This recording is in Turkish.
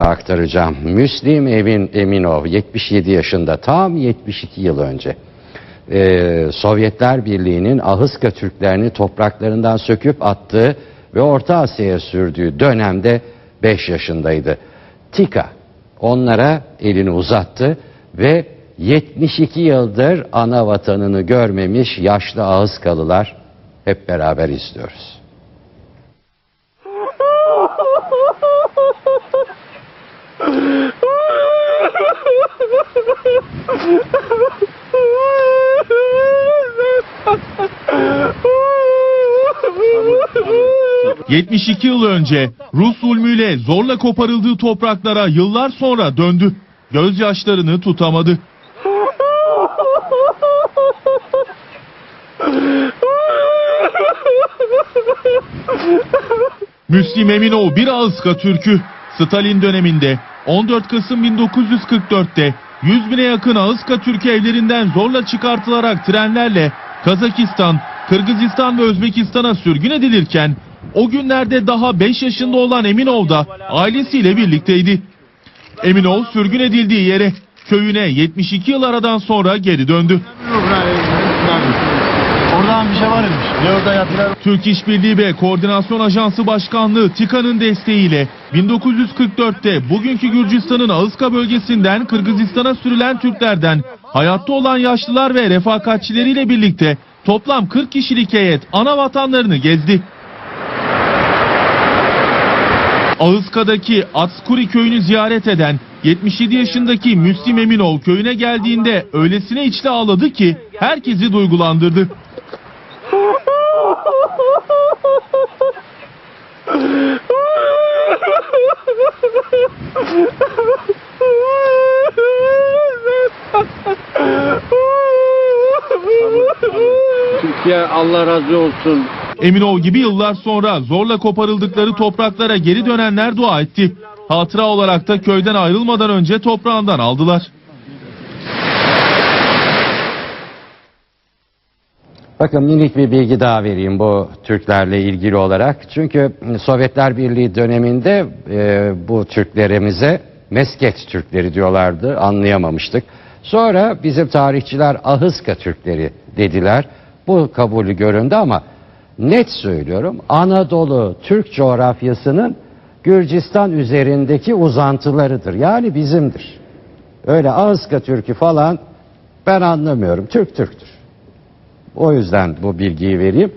aktaracağım. Müslim Evin Eminov 77 yaşında tam 72 yıl önce ee, Sovyetler Birliği'nin Ahıska Türklerini topraklarından söküp attığı ve Orta Asya'ya sürdüğü dönemde 5 yaşındaydı. Tika onlara elini uzattı ve 72 yıldır ana vatanını görmemiş yaşlı Ahıskalılar hep beraber izliyoruz. 72 yıl önce Rus zulmüyle zorla koparıldığı topraklara yıllar sonra döndü. Gözyaşlarını tutamadı. Müslim Eminov bir Ağızka Türk'ü. Stalin döneminde 14 Kasım 1944'te 100 bine yakın Ağızka Türk evlerinden zorla çıkartılarak trenlerle Kazakistan, Kırgızistan ve Özbekistan'a sürgün edilirken o günlerde daha 5 yaşında olan Eminov da ailesiyle birlikteydi. Eminov sürgün edildiği yere köyüne 72 yıl aradan sonra geri döndü. Oradan bir şey var imiş. Ne orada yaptılar? Türk İşbirliği ve Koordinasyon Ajansı Başkanlığı TİKA'nın desteğiyle 1944'te bugünkü Gürcistan'ın Ağızka bölgesinden Kırgızistan'a sürülen Türklerden hayatta olan yaşlılar ve refakatçileriyle birlikte toplam 40 kişilik heyet ana vatanlarını gezdi. Ağızka'daki Atskuri köyünü ziyaret eden 77 yaşındaki Müslim Eminov köyüne geldiğinde öylesine içli ağladı ki herkesi duygulandırdı. Türkiye Allah razı olsun. Eminov gibi yıllar sonra zorla koparıldıkları topraklara geri dönenler dua etti. Hatıra olarak da köyden ayrılmadan önce toprağından aldılar. Bakın minik bir bilgi daha vereyim bu Türklerle ilgili olarak. Çünkü Sovyetler Birliği döneminde e, bu Türklerimize mesket Türkleri diyorlardı anlayamamıştık. Sonra bizim tarihçiler Ahıska Türkleri dediler. Bu kabulü göründü ama net söylüyorum Anadolu Türk coğrafyasının Gürcistan üzerindeki uzantılarıdır. Yani bizimdir. Öyle Ahıska Türk'ü falan ben anlamıyorum. Türk Türk'tür. O yüzden bu bilgiyi vereyim.